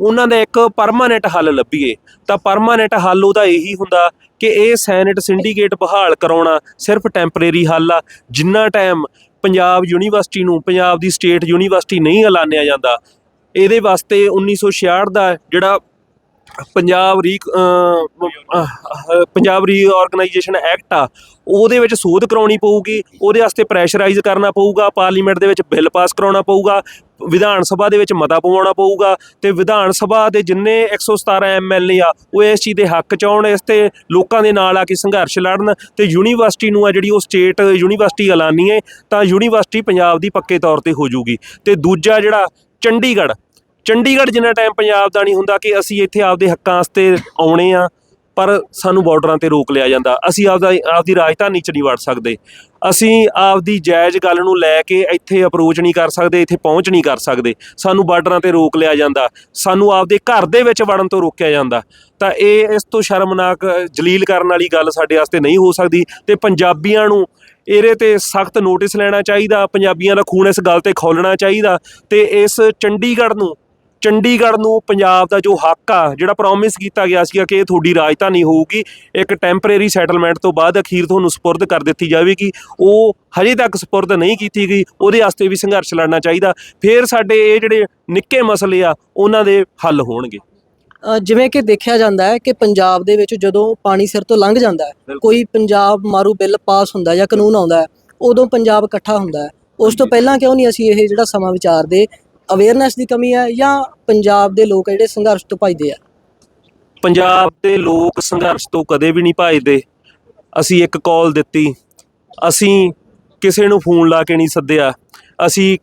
ਉਹਨਾਂ ਦਾ ਇੱਕ ਪਰਮਾਨੈਂਟ ਹੱਲ ਲੱਭੀਏ। ਤਾਂ ਪਰਮਾਨੈਂਟ ਹੱਲ ਉਹਦਾ ਇਹੀ ਹੁੰਦਾ ਕਿ ਇਹ ਸੈਨੇਟ ਸਿੰਡੀਕੇਟ ਬਹਾਲ ਕਰਾਉਣਾ ਸਿਰਫ ਟੈਂਪਰੇਰੀ ਹੱਲ ਆ। ਜਿੰਨਾ ਟਾਈਮ ਪੰਜਾਬ ਯੂਨੀਵਰਸਿਟੀ ਨੂੰ, ਪੰਜਾਬ ਦੀ ਸਟੇਟ ਯੂਨੀਵਰਸਿਟੀ ਨਹੀਂ ਐਲਾਨਿਆ ਜਾਂਦਾ। ਇਹਦੇ ਵਾਸਤੇ 1966 ਦਾ ਜਿਹੜਾ Punjab re uh, uh, Punjab reorganisation act ਆ ਉਹਦੇ ਵਿੱਚ ਸੋਧ ਕਰਾਉਣੀ ਪਊਗੀ ਉਹਦੇ ਵਾਸਤੇ ਪ੍ਰੈਸ਼ਰਾਈਜ਼ ਕਰਨਾ ਪਊਗਾ ਪਾਰਲੀਮੈਂਟ ਦੇ ਵਿੱਚ ਬਿੱਲ ਪਾਸ ਕਰਾਉਣਾ ਪਊਗਾ ਵਿਧਾਨ ਸਭਾ ਦੇ ਵਿੱਚ ਮਤਾ ਪਵਾਉਣਾ ਪਊਗਾ ਤੇ ਵਿਧਾਨ ਸਭਾ ਦੇ ਜਿੰਨੇ 117 ਐਮਐਲਏ ਆ ਉਹ ਇਸ ਚੀਜ਼ ਦੇ ਹੱਕ ਚ ਆਉਣ ਇਸ ਤੇ ਲੋਕਾਂ ਦੇ ਨਾਲ ਆ ਕੇ ਸੰਘਰਸ਼ ਲੜਨ ਤੇ ਯੂਨੀਵਰਸਿਟੀ ਨੂੰ ਆ ਜਿਹੜੀ ਉਹ ਸਟੇਟ ਯੂਨੀਵਰਸਿਟੀ ਐਲਾਨੀਏ ਤਾਂ ਯੂਨੀਵਰਸਿਟੀ ਪੰਜਾਬ ਦੀ ਪੱਕੇ ਤੌਰ ਤੇ ਹੋ ਜਾਊਗੀ ਤੇ ਦੂਜਾ ਜਿਹੜਾ ਚੰਡੀਗੜ੍ਹ ਚੰਡੀਗੜ੍ਹ ਜਿੰਨਾ ਟਾਈਮ ਪੰਜਾਬ ਦਾ ਨਹੀਂ ਹੁੰਦਾ ਕਿ ਅਸੀਂ ਇੱਥੇ ਆਪਦੇ ਹੱਕਾਂ ਵਾਸਤੇ ਆਉਣੇ ਆ, ਪਰ ਸਾਨੂੰ ਬਾਰਡਰਾਂ ਤੇ ਰੋਕ ਲਿਆ ਜਾਂਦਾ। ਅਸੀਂ ਆਪਦਾ, ਆਪਦੀ ਰਾਜਧਾਨੀ ਚ ਨਹੀਂ ਵੜ ਸਕਦੇ। ਅਸੀਂ ਆਪਦੀ ਜਾਇਜ਼ ਗੱਲ ਨੂੰ ਲੈ ਕੇ ਇੱਥੇ ਅਪਰੋਚ ਨਹੀਂ ਕਰ ਸਕਦੇ, ਇੱਥੇ ਪਹੁੰਚ ਨਹੀਂ ਕਰ ਸਕਦੇ। ਸਾਨੂੰ ਬਾਰਡਰਾਂ ਤੇ ਰੋਕ ਲਿਆ ਜਾਂਦਾ। ਸਾਨੂੰ ਆਪਦੇ ਘਰ ਦੇ ਵਿੱਚ ਵੜਨ ਤੋਂ ਰੋਕਿਆ ਜਾਂਦਾ। ਤਾਂ ਇਹ ਇਸ ਤੋਂ ਸ਼ਰਮਨਾਕ, ਜਲੀਲ ਕਰਨ ਵਾਲੀ ਗੱਲ ਸਾਡੇ ਵਾਸਤੇ ਨਹੀਂ ਹੋ ਸਕਦੀ ਤੇ ਪੰਜਾਬੀਆਂ ਨੂੰ ਇਹਦੇ ਤੇ ਸਖਤ ਨੋਟਿਸ ਲੈਣਾ ਚਾਹੀਦਾ। ਪੰਜਾਬੀਆਂ ਦਾ ਖੂਨ ਇਸ ਗੱਲ ਤੇ ਖੋਲਣਾ ਚਾਹੀਦਾ ਤੇ ਇਸ ਚੰਡੀਗੜ੍ਹ ਨੂੰ ਚੰਡੀਗੜ੍ਹ ਨੂੰ ਪੰਜਾਬ ਦਾ ਜੋ ਹੱਕ ਆ ਜਿਹੜਾ ਪ੍ਰੋਮਿਸ ਕੀਤਾ ਗਿਆ ਸੀਗਾ ਕਿ ਇਹ ਤੁਹਾਡੀ ਰਾਜਧਾਨੀ ਹੋਊਗੀ ਇੱਕ ਟੈਂਪਰੇਰੀ ਸੈਟਲਮੈਂਟ ਤੋਂ ਬਾਅਦ ਅਖੀਰ ਤੁਹਾਨੂੰ ਸਪੁਰਦ ਕਰ ਦਿੱਤੀ ਜਾਵੇਗੀ। ਉਹ ਹਜੇ ਤੱਕ ਸਪੁਰਦ ਨਹੀਂ ਕੀਤੀ ਗਈ ਉਹਦੇ ਵਾਸਤੇ ਵੀ ਸੰਘਰਸ਼ ਲੜਨਾ ਚਾਹੀਦਾ। ਫਿਰ ਸਾਡੇ ਇਹ ਜਿਹੜੇ ਨਿੱਕੇ ਮਸਲੇ ਆ ਉਹਨਾਂ ਦੇ ਹੱਲ ਹੋਣਗੇ। ਜਿਵੇਂ ਕਿ ਦੇਖਿਆ ਜਾਂਦਾ ਹੈ ਕਿ ਪੰਜਾਬ ਦੇ ਵਿੱਚ ਜਦੋਂ ਪਾਣੀ ਸਿਰ ਤੋਂ ਲੰਘ ਜਾਂਦਾ ਹੈ। ਕੋਈ ਪੰਜਾਬ ਮਾਰੂ ਬਿੱਲ ਪਾਸ ਹੁੰਦਾ ਜਾਂ ਕਾਨੂੰਨ ਆਉਂਦਾ ਹੈ ਉਦੋਂ ਪੰਜਾਬ ਇਕੱਠਾ ਹੁੰਦਾ ਹੈ। ਉਸ ਤੋਂ ਪਹਿਲਾਂ ਕਿਉਂ ਨਹੀਂ ਅਸੀਂ ਇਹ ਜਿਹੜਾ ਸਮਾਂ ਵਿਚਾਰਦੇ ਅਵੇਅਰਨੈਸ ਦੀ ਕਮੀ ਹੈ ਜਾਂ ਪੰਜਾਬ ਦੇ ਲੋਕ ਜਿਹੜੇ ਸੰਘਰਸ਼ ਤੋਂ ਭੱਜਦੇ ਆ? ਪੰਜਾਬ ਦੇ ਲੋਕ ਸੰਘਰਸ਼ ਤੋਂ ਕਦੇ ਵੀ ਨਹੀਂ ਭੱਜਦੇ। ਅਸੀਂ ਇੱਕ ਕਾਲ ਦਿੱਤੀ। ਅਸੀਂ ਕਿਸੇ ਨੂੰ ਫੋਨ ਲਾ ਕੇ ਨਹੀਂ ਸੱਦਿਆ। ਅਸੀਂ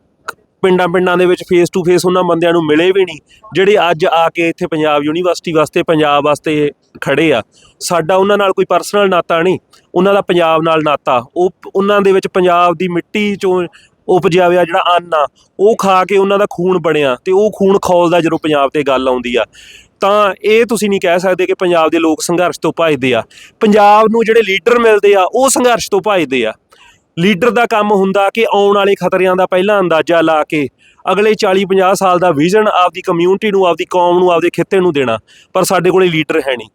ਪਿੰਡਾਂ ਪਿੰਡਾਂ ਦੇ ਵਿੱਚ ਫੇਸ ਟੂ ਫੇਸ ਉਹਨਾਂ ਬੰਦਿਆਂ ਨੂੰ ਮਿਲੇ ਵੀ ਨਹੀਂ, ਜਿਹੜੇ ਅੱਜ ਆ ਕੇ ਇੱਥੇ ਪੰਜਾਬ ਯੂਨੀਵਰਸਿਟੀ ਵਾਸਤੇ, ਪੰਜਾਬ ਵਾਸਤੇ ਖੜੇ ਆ। ਸਾਡਾ ਉਹਨਾਂ ਨਾਲ ਕੋਈ ਪਰਸਨਲ ਨਾਤਾ ਨਹੀਂ। ਉਹਨਾਂ ਦਾ ਪੰਜਾਬ ਨਾਲ ਨਾਤਾ। ਉਹ ਉਹਨਾਂ ਦੇ ਵਿੱਚ ਪੰਜਾਬ ਦੀ ਮਿੱਟੀ ਚੋਂ ਉਪਜਿਆ ਹੋਇਆ ਜਿਹੜਾ ਅੰਨ ਆ, ਉਹ ਖਾ ਕੇ ਉਹਨਾਂ ਦਾ ਖੂਨ ਬਣਿਆ ਤੇ ਉਹ ਖੂਨ ਖੋਲਦਾ ਜਦੋਂ ਪੰਜਾਬ ਤੇ ਗੱਲ ਆਉਂਦੀ ਆ, ਤਾਂ ਇਹ ਤੁਸੀਂ ਨਹੀਂ ਕਹਿ ਸਕਦੇ ਕਿ ਪੰਜਾਬ ਦੇ ਲੋਕ ਸੰਘਰਸ਼ ਤੋਂ ਭੱਜਦੇ ਆ। ਪੰਜਾਬ ਨੂੰ ਜਿਹੜੇ ਲੀਡਰ ਮਿਲਦੇ ਆ, ਉਹ ਸੰਘਰਸ਼ ਤੋਂ ਭੱਜਦੇ ਆ। ਲੀਡਰ ਦਾ ਕੰਮ ਹੁੰਦਾ ਕਿ ਆਉਣ ਵਾਲੇ ਖਤਰਿਆਂ ਦਾ ਪਹਿਲਾਂ ਅੰਦਾਜ਼ਾ ਲਾ ਕੇ ਅਗਲੇ 40 50 ਸਾਲ ਦਾ ਵਿਜ਼ਨ ਆਪਦੀ ਕਮਿਊਨਿਟੀ ਨੂੰ, ਆਪਦੀ ਕੌਮ ਨੂੰ, ਆਪਦੇ ਖਿੱਤੇ ਨੂੰ ਦੇਣਾ, ਪਰ ਸਾਡੇ ਕੋਲੇ ਲੀਡਰ ਹੈ ਨਹੀਂ।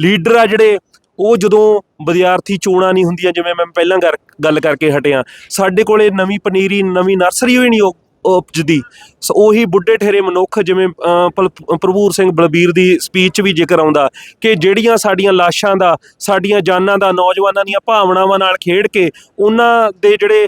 ਲੀਡਰ ਆ ਜਿਹੜੇ ਉਹ ਜਦੋਂ ਵਿਦਿਆਰਥੀ ਚੋਣਾਂ ਨਹੀਂ ਹੁੰਦੀਆਂ ਜਿਵੇਂ ਮੈਂ ਪਹਿਲਾਂ ਕਰ- ਗੱਲ ਕਰਕੇ ਹਟਿਆ ਸਾਡੇ ਕੋਲੇ ਨਵੀਂ ਪਨੀਰੀ ਨਵੀਂ ਨਰਸਰੀ ਹੋਈ ਨਹੀਂ ਉਹ ਉਪਜਦੀ ਸੋ ਉਹੀ ਬੁੱਢੇ ਠੇਰੇ ਮਨੁੱਖ ਜਿਵੇਂ ਅਹ, ਭਲ- ਸਿੰਘ ਬਲਬੀਰ ਦੀ ਸਪੀਚ ਵੀ ਜ਼ਿਕਰ ਆਉਂਦਾ ਕਿ ਜਿਹੜੀਆਂ ਸਾਡੀਆਂ ਲਾਸ਼ਾਂ ਦਾ ਸਾਡੀਆਂ ਜਾਨਾਂ ਦਾ ਨੌਜਵਾਨਾਂ ਦੀਆਂ ਭਾਵਨਾਵਾਂ ਨਾਲ ਖੇਡ ਕੇ ਉਹਨਾਂ ਦੇ ਜਿਹੜੇ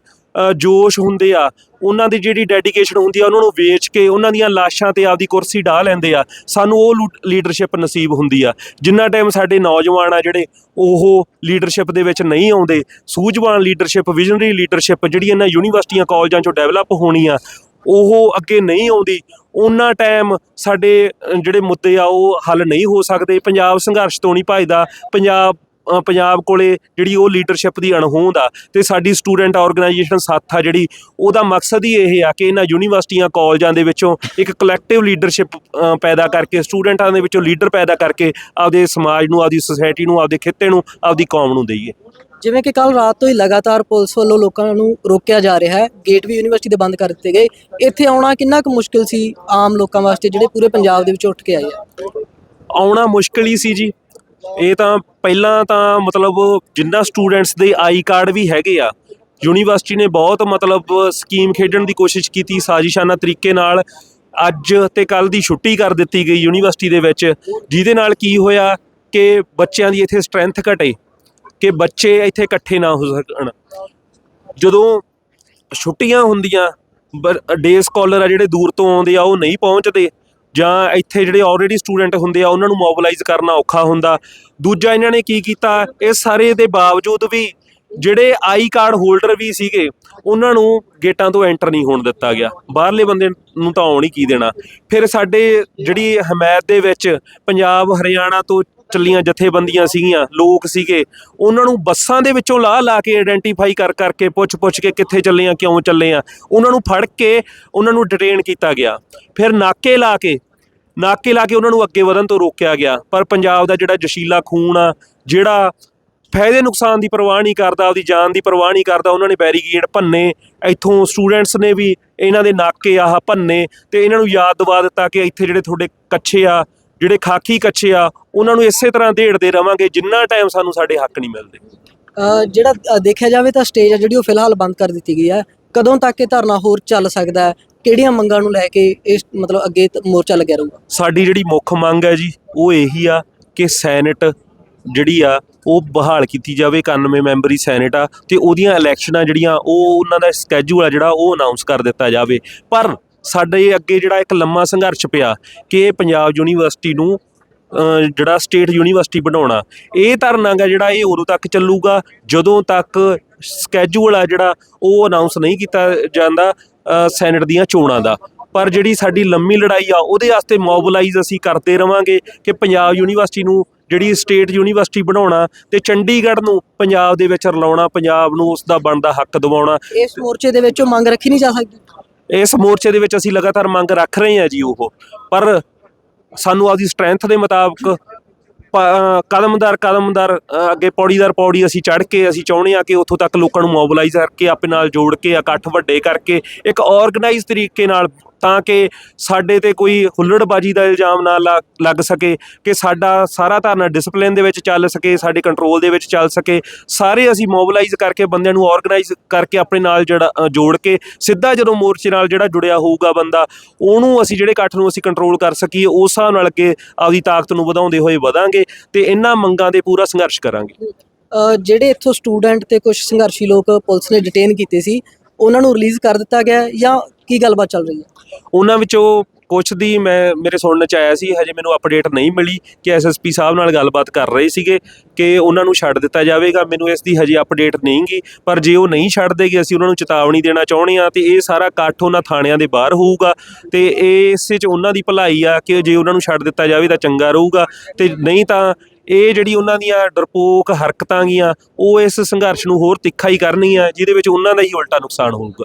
ਜੋਸ਼ ਹੁੰਦੇ ਆ, ਉਹਨਾਂ ਦੀ ਜਿਹੜੀ ਡੈਡੀਕੇਸ਼ਨ ਹੁੰਦੀ ਆ, ਉਹਨਾਂ ਨੂੰ ਵੇਚ ਕੇ ਉਹਨਾਂ ਦੀਆਂ ਲਾਸ਼ਾਂ ਤੇ ਆਪਦੀ ਕੁਰਸੀ ਢਾ ਲੈਂਦੇ ਆ, ਸਾਨੂੰ ਉਹ ਲੀਡਰਸ਼ਿਪ ਨਸੀਬ ਹੁੰਦੀ ਆ। ਜਿੰਨਾ ਟਾਈਮ ਸਾਡੇ ਨੌਜਵਾਨ ਆ ਜਿਹੜੇ, ਉਹ ਲੀਡਰਸ਼ਿਪ ਦੇ ਵਿੱਚ ਨਹੀਂ ਆਉਂਦੇ, ਸੂਝਵਾਨ ਲੀਡਰਸ਼ਿਪ ਵਿਜ਼ਨਰੀ ਲੀਡਰਸ਼ਿਪ ਜਿਹੜੀ ਇਹਨਾਂ ਯੂਨੀਵਰਸਿਟੀਆਂ ਕਾਲਜਾਂ 'ਚੋਂ ਡਿਵੈਲਪ ਹੋਣੀ ਆ ਉਹ ਅੱਗੇ ਨਹੀਂ ਆਉਂਦੀ, ਉਹਨਾਂ ਟਾਈਮ ਸਾਡੇ ਜਿਹੜੇ ਮੁੱਦੇ ਆ, ਉਹ ਹੱਲ ਨਹੀਂ ਹੋ ਸਕਦੇ। ਪੰਜਾਬ ਸੰਘਰਸ਼ ਤੋਂ ਨਹੀਂ ਭੱਜਦਾ, ਪੰਜਾਬ ਪੰਜਾਬ ਕੋਲੇ ਜਿਹੜੀ ਉਹ ਲੀਡਰਸ਼ਿਪ ਦੀ ਅਣਹੋਂਦ ਆ ਤੇ ਸਾਡੀ ਸਟੂਡੈਂਟ ਆਰਗੇਨਾਈਜੇਸ਼ਨ ਸਾਥ ਆ ਜਿਹੜੀ ਉਹਦਾ ਮਕਸਦ ਹੀ ਇਹ ਆ ਕਿ ਇਹਨਾਂ ਯੂਨੀਵਰਸਿਟੀਆਂ ਕਾਲਜਾਂ ਦੇ ਵਿੱਚੋਂ ਇੱਕ ਕਲੈਕਟਿਵ ਲੀਡਰਸ਼ਿਪ ਪੈਦਾ ਕਰਕੇ ਸਟੂਡੈਂਟਾਂ ਦੇ ਵਿੱਚੋਂ ਲੀਡਰ ਪੈਦਾ ਕਰਕੇ ਆਪਦੇ ਸਮਾਜ ਨੂੰ ਆਪਦੀ ਸੋਸਾਇਟੀ ਨੂੰ ਆਪਦੇ ਖਿੱਤੇ ਨੂੰ ਆਪਦੀ ਕੌਮ ਨੂੰ ਦਈਏ। ਜਿਵੇਂ ਕਿ ਕੱਲ ਰਾਤ ਤੋਂ ਹੀ ਲਗਾਤਾਰ ਪੁਲਿਸ ਵੱਲੋਂ ਲੋਕਾਂ ਨੂੰ ਰੋਕਿਆ ਜਾ ਰਿਹਾ ਹੈ ਗੇਟ ਵੀ ਯੂਨੀਵਰਸਿਟੀ ਦੇ ਬੰਦ ਕਰ ਦਿੱਤੇ ਗਏ। ਇੱਥੇ ਆਉਣਾ ਕਿੰਨਾ ਕੁ ਮੁਸ਼ਕਿਲ ਸੀ ਆਮ ਲੋਕਾਂ ਵਾਸਤੇ ਜਿਹੜੇ ਪੂਰੇ ਪੰਜਾਬ ਦੇ ਵਿੱਚ ਉੱਠ ਕੇ ਆਏ ਆ? ਆਉਣਾ ਮੁਸ਼ਕਲ ਹੀ ਸੀ ਜੀ। ਇਹ ਤਾਂ ਪਹਿਲਾਂ ਤਾਂ ਮਤਲਬ ਜਿੰਨਾ ਸਟੂਡੈਂਟਸ ਦੇ ਆਈ ਕਾਰਡ ਵੀ ਹੈਗੇ ਆ, ਯੂਨੀਵਰਸਿਟੀ ਨੇ ਬਹੁਤ ਮਤਲਬ ਸਕੀਮ ਖੇਡਣ ਦੀ ਕੋਸ਼ਿਸ਼ ਕੀਤੀ ਸਾਜ਼ਿਸ਼ਾਨਾ ਤਰੀਕੇ ਨਾਲ। ਅੱਜ ਤੇ ਕੱਲ ਦੀ ਛੁੱਟੀ ਕਰ ਦਿੱਤੀ ਗਈ ਯੂਨੀਵਰਸਿਟੀ ਦੇ ਵਿੱਚ, ਜਿਹਦੇ ਨਾਲ ਕੀ ਹੋਇਆ ਕਿ ਬੱਚਿਆਂ ਦੀ ਇੱਥੇ ਸਟਰੈਂਥ ਘਟੇ, ਕਿ ਬੱਚੇ ਇੱਥੇ ਇਕੱਠੇ ਨਾ ਹੋ ਸਕਣ। ਜਦੋਂ ਛੁੱਟੀਆਂ ਹੁੰਦੀਆਂ ਡੇ ਸਕਾਲਰ ਆ ਜਿਹੜੇ ਦੂਰ ਤੋਂ ਆਉਂਦੇ ਆ, ਉਹ ਨਹੀਂ ਪਹੁੰਚਦੇ। ਜਾਂ ਇੱਥੇ ਜਿਹੜੇ ਆਲਰੇਡੀ ਸਟੂਡੈਂਟ ਹੁੰਦੇ ਆ, ਉਹਨਾਂ ਨੂੰ ਮੋਬਿਲਾਈਜ਼ ਕਰਨਾ ਔਖਾ ਹੁੰਦਾ। ਦੂਜਾ ਇਹਨਾਂ ਨੇ ਕੀ ਕੀਤਾ, ਇਹ ਸਾਰੇ ਦੇ ਬਾਵਜੂਦ ਵੀ ਜਿਹੜੇ ਆਈ ਕਾਰਡ ਹੋਲਡਰ ਵੀ ਸੀਗੇ, ਉਹਨਾਂ ਨੂੰ ਗੇਟਾਂ ਤੋਂ ਐਂਟਰ ਨਹੀਂ ਹੋਣ ਦਿੱਤਾ ਗਿਆ। ਬਾਹਰਲੇ ਬੰਦੇ ਨੂੰ ਤਾਂ ਆਉਣ ਹੀ ਕੀ ਦੇਣਾ। ਫਿਰ ਸਾਡੇ ਜਿਹੜੀ ਹਮਾਇਤ ਦੇ ਵਿੱਚ ਪੰਜਾਬ, ਹਰਿਆਣਾ ਤੋਂ ਚੱਲੀਆਂ ਜਥੇਬੰਦੀਆਂ ਸੀਗੀਆਂ, ਲੋਕ ਸੀਗੇ, ਉਹਨਾਂ ਨੂੰ ਬੱਸਾਂ ਦੇ ਵਿੱਚੋਂ ਲਾ ਲਾ ਕੇ ਆਇਡੈਂਟੀਫਾਈ ਕਰ ਕਰਕੇ ਪੁੱਛ ਪੁੱਛ ਕੇ ਕਿੱਥੇ ਚੱਲੇ ਆ ਕਿਉਂ ਚੱਲੇ ਆ ਉਹਨਾਂ ਨੂੰ ਫੜ ਕੇ ਉਹਨਾਂ ਨੂੰ ਡਿਟੇਨ ਕੀਤਾ ਗਿਆ। ਫਿਰ ਨਾਕੇ ਲਾ ਕੇ, ਨਾਕੇ ਲਾ ਕੇ ਉਹਨਾਂ ਨੂੰ ਅੱਗੇ ਵਧਣ ਤੋਂ ਰੋਕਿਆ ਗਿਆ, ਪਰ ਪੰਜਾਬ ਦਾ ਜਿਹੜਾ ਜਸ਼ੀਲਾ ਖੂਨ ਆ, ਜਿਹੜਾ ਫਾਇਦੇ ਨੁਕਸਾਨ ਦੀ ਪਰਵਾਹ ਨਹੀਂ ਕਰਦਾ, ਆਪਦੀ ਜਾਨ ਦੀ ਪਰਵਾਹ ਨਹੀਂ ਕਰਦਾ, ਉਹਨਾਂ ਨੇ ਬੈਰੀਕੇਡ ਭੰਨੇ, ਇੱਥੋਂ ਸਟੂਡੈਂਟਸ ਨੇ ਵੀ ਇਹਨਾਂ ਦੇ ਨਾਕੇ ਆਹ ਭੰਨੇ ਤੇ ਇਹਨਾਂ ਨੂੰ ਯਾਦ ਦਿਵਾ ਦਿੱਤਾ ਕਿ ਇੱਥੇ ਜਿਹੜੇ ਤੁਹਾਡੇ ਕੱਚੇ ਆ ਜਿਹੜੇ ਖਾਕੀ ਕੱਚੇ ਆ ਉਹਨਾਂ ਨੂੰ ਇਸੇ ਤਰ੍ਹਾਂ ਢੇੜਦੇ ਰਵਾਂਗੇ ਜਿੰਨਾ ਟਾਈਮ ਸਾਨੂੰ ਸਾਡੇ ਹੱਕ ਨਹੀਂ ਮਿਲਦੇ। ਜਿਹੜਾ ਦੇਖਿਆ ਜਾਵੇ ਤਾਂ ਸਟੇਜ ਆ ਜਿਹੜੀ ਉਹ ਫਿਲਹਾਲ ਬੰਦ ਕਰ ਦਿੱਤੀ ਗਈ ਹੈ ਕਦੋਂ ਤੱਕ ਇਹ ਧਰਨਾ ਹੋਰ ਚੱਲ ਸਕਦਾ ਹੈ? ਕਿਹੜੀਆਂ ਮੰਗਾਂ ਨੂੰ ਲੈ ਕੇ ਇਹ ਮਤਲਬ ਅੱਗੇ ਮੋਰਚਾ ਲੱਗਿਆ ਰਹੂਗਾ? ਸਾਡੀ ਜਿਹੜੀ ਮੁੱਖ ਮੰਗ ਹੈ ਜੀ ਉਹ ਇਹੀ ਆ ਕਿ ਸੈਨੇਟ ਜਿਹੜੀ ਆ ਉਹ ਬਹਾਲ ਕੀਤੀ ਜਾਵੇ 91 ਮੈਂਬਰੀ ਸੈਨੇਟ ਆ ਤੇ ਉਹਦੀਆਂ ਇਲੈਕਸ਼ਨਾਂ ਜਿਹੜੀਆਂ ਉਹ ਉਹਨਾਂ ਦਾ ਸਕੇਜੂਲ ਆ ਜਿਹੜਾ ਉਹ ਅਨਾਉਂਸ ਕਰ ਦਿੱਤਾ ਜਾਵੇ। ਪਰ ਸਾਡੇ ਅੱਗੇ ਜਿਹੜਾ ਇੱਕ ਲੰਮਾ ਸੰਘਰਸ਼ ਪਿਆ ਕਿ ਇਹ ਪੰਜਾਬ ਯੂਨੀਵਰਸਿਟੀ ਨੂੰ ਜਿਹੜਾ ਸਟੇਟ ਯੂਨੀਵਰਸਿਟੀ ਬਣਾਉਣਾ, ਇਹ ਧਰਨਾ ਗਾ ਜਿਹੜਾ ਇਹ ਉਦੋਂ ਤੱਕ ਚੱਲੂਗਾ, ਜਦੋਂ ਤੱਕ ਸਕੇਜੂਲ ਆ ਜਿਹੜਾ ਉਹ ਅਨਾਉਂਸ ਨਹੀਂ ਕੀਤਾ ਜਾਂਦਾ ਸੈਨੇਟ ਦੀਆਂ ਚੋਣਾਂ ਦਾ। ਪਰ ਜਿਹੜੀ ਸਾਡੀ ਲੰਮੀ ਲੜਾਈ ਆ, ਉਹਦੇ ਵਾਸਤੇ ਮੋਬਿਲਾਈਜ਼ ਅਸੀਂ ਕਰਦੇ ਰਵਾਂਗੇ ਕਿ ਪੰਜਾਬ ਯੂਨੀਵਰਸਿਟੀ ਨੂੰ ਜਿਹੜੀ ਸਟੇਟ ਯੂਨੀਵਰਸਿਟੀ ਬਣਾਉਣਾ ਤੇ ਚੰਡੀਗੜ੍ਹ ਨੂੰ ਪੰਜਾਬ ਦੇ ਵਿੱਚ ਰਲਾਉਣਾ, ਪੰਜਾਬ ਨੂੰ ਉਸ ਦਾ ਬਣਦਾ ਹੱਕ ਦਿਵਾਉਣਾ। ਇਸ ਮੋਰਚੇ ਦੇ ਵਿੱਚੋਂ ਮੰਗ ਰੱਖੀ ਨਹੀਂ ਜਾ ਸਕਦੀ। ਇਸ ਮੋਰਚੇ ਦੇ ਵਿੱਚ ਅਸੀਂ ਲਗਾਤਾਰ ਮੰਗ ਰੱਖ ਰਹੇ ਹਾਂ ਜੀ ਉਹ। ਪਰ ਸਾਨੂੰ ਆਪਦੀ ਸਟਰੈਂਥ ਦੇ ਮੁਤਾਬਕ ਪ- ਅ, ਕਦਮਦਰ ਕਦਮਦਰ ਅ, ਅੱਗੇ ਪੌੜੀਦਰ ਪੌੜੀ ਅਸੀਂ ਚੜ੍ਹ ਕੇ ਅਸੀਂ ਚਾਹੁੰਦੇ ਹਾਂ ਕਿ ਉੱਥੋਂ ਤੱਕ ਲੋਕਾਂ ਨੂੰ ਮੋਬਿਲਾਈਜ਼ ਕਰਕੇ ਆਪੇ ਨਾਲ ਜੋੜ ਕੇ ਇਕੱਠ ਵੱਡੇ ਕਰਕੇ ਇੱਕ ਆਰਗੇਨਾਈਜ਼ ਤਰੀਕੇ ਨਾਲ ਤਾਂ ਕਿ ਸਾਡੇ ਤੇ ਕੋਈ ਹੁੱਲੜਬਾਜੀ ਦਾ ਇਲਜ਼ਾਮ ਨਾ ਲਾ- ਲੱਗ ਸਕੇ, ਕਿ ਸਾਡਾ ਸਾਰਾ ਧਰਨਾ ਡਿਸਪਲਿਨ ਦੇ ਵਿੱਚ ਚੱਲ ਸਕੇ, ਸਾਡੇ ਕੰਟਰੋਲ ਦੇ ਵਿੱਚ ਚੱਲ ਸਕੇ। ਸਾਰੇ ਅਸੀਂ ਮੋਬਿਲਾਈਜ਼ ਕਰਕੇ ਬੰਦਿਆਂ ਨੂੰ ਆਰਗੇਨਾਈਜ਼ ਕਰਕੇ ਆਪਣੇ ਨਾਲ ਜਿਹੜਾ ਜੋੜ ਕੇ, ਸਿੱਧਾ ਜਦੋਂ ਮੋਰਚੇ ਨਾਲ ਜਿਹੜਾ ਜੁੜਿਆ ਹੋਊਗਾ ਬੰਦਾ, ਉਹਨੂੰ ਅਸੀਂ ਜਿਹੜੇ ਇਕੱਠ ਨੂੰ ਅਸੀਂ ਕੰਟਰੋਲ ਕਰ ਸਕੀਏ, ਉਸ ਹਿਸਾਬ ਨਾਲ ਅੱਗੇ ਆਪਦੀ ਤਾਕਤ ਨੂੰ ਵਧਾਉਂਦੇ ਹੋਏ ਵਧਾਂਗੇ ਤੇ ਇਹਨਾਂ ਮੰਗਾਂ ਦੇ ਪੂਰਾ ਸੰਘਰਸ਼ ਕਰਾਂਗੇ। ਜਿਹੜੇ ਇੱਥੋਂ ਸਟੂਡੈਂਟ ਤੇ ਕੁਝ ਸੰਘਰਸ਼ੀ ਲੋਕ ਪੁਲਿਸ ਨੇ ਡਿਟੇਨ ਕੀਤੇ ਸੀ, ਉਹਨਾਂ ਨੂੰ ਰਿਲੀਜ਼ ਕਰ ਦਿੱਤਾ ਗਿਆ ਜਾਂ ਕੀ ਗੱਲਬਾਤ ਚੱਲ ਰਹੀ ਹੈ? ਉਹਨਾਂ ਵਿੱਚੋਂ ਕੁਛ ਦੀ ਮੈਂ, ਮੇਰੇ ਸੁਣਨ ਚ ਆਇਆ ਸੀ, ਹਜੇ ਮੈਨੂੰ ਅਪਡੇਟ ਨਹੀਂ ਮਿਲੀ ਕਿ ਐਸਐਸਪੀ ਸਾਹਿਬ ਨਾਲ ਗੱਲਬਾਤ ਕਰ ਰਹੇ ਸੀਗੇ ਕਿ ਉਹਨਾਂ ਨੂੰ ਛੱਡ ਦਿੱਤਾ ਜਾਵੇਗਾ। ਮੈਨੂੰ ਇਸ ਦੀ ਹਜੇ ਅਪਡੇਟ ਨਹੀਂ ਗਈ ਪਰ ਜੇ ਉਹ ਨਹੀਂ ਛੱਡਦੇਗੇ ਅਸੀਂ ਉਹਨਾਂ ਨੂੰ ਚੇਤਾਵਨੀ ਦੇਣਾ ਚਾਹੁੰਦੇ ਆ ਤੇ ਇਹ ਸਾਰਾ ਇਕੱਠ ਉਹਨਾਂ ਥਾਣਿਆਂ ਦੇ ਬਾਹਰ ਹੋਊਗਾ ਤੇ ਇਸੇ ਚ ਉਹਨਾਂ ਦੀ ਭਲਾਈ ਆ ਕਿ ਜੇ ਉਹਨਾਂ ਨੂੰ ਛੱਡ ਦਿੱਤਾ ਜਾਵੇ ਤਾਂ ਚੰਗਾ ਰਹੂਗਾ। ਤੇ ਨਹੀਂ ਤਾਂ ਇਹ ਜਿਹੜੀ ਉਹਨਾਂ ਦੀਆਂ ਡਰਪੋਕ ਹਰਕਤਾਂ ਗੀਆਂ, ਉਹ ਇਸ ਸੰਘਰਸ਼ ਨੂੰ ਹੋਰ ਤਿੱਖਾ ਹੀ ਕਰਨੀਆਂ, ਜਿਹਦੇ ਵਿੱਚ ਉਹਨਾਂ ਦਾ ਹੀ ਉਲਟਾ ਨੁਕਸਾਨ ਹੋਊਗਾ।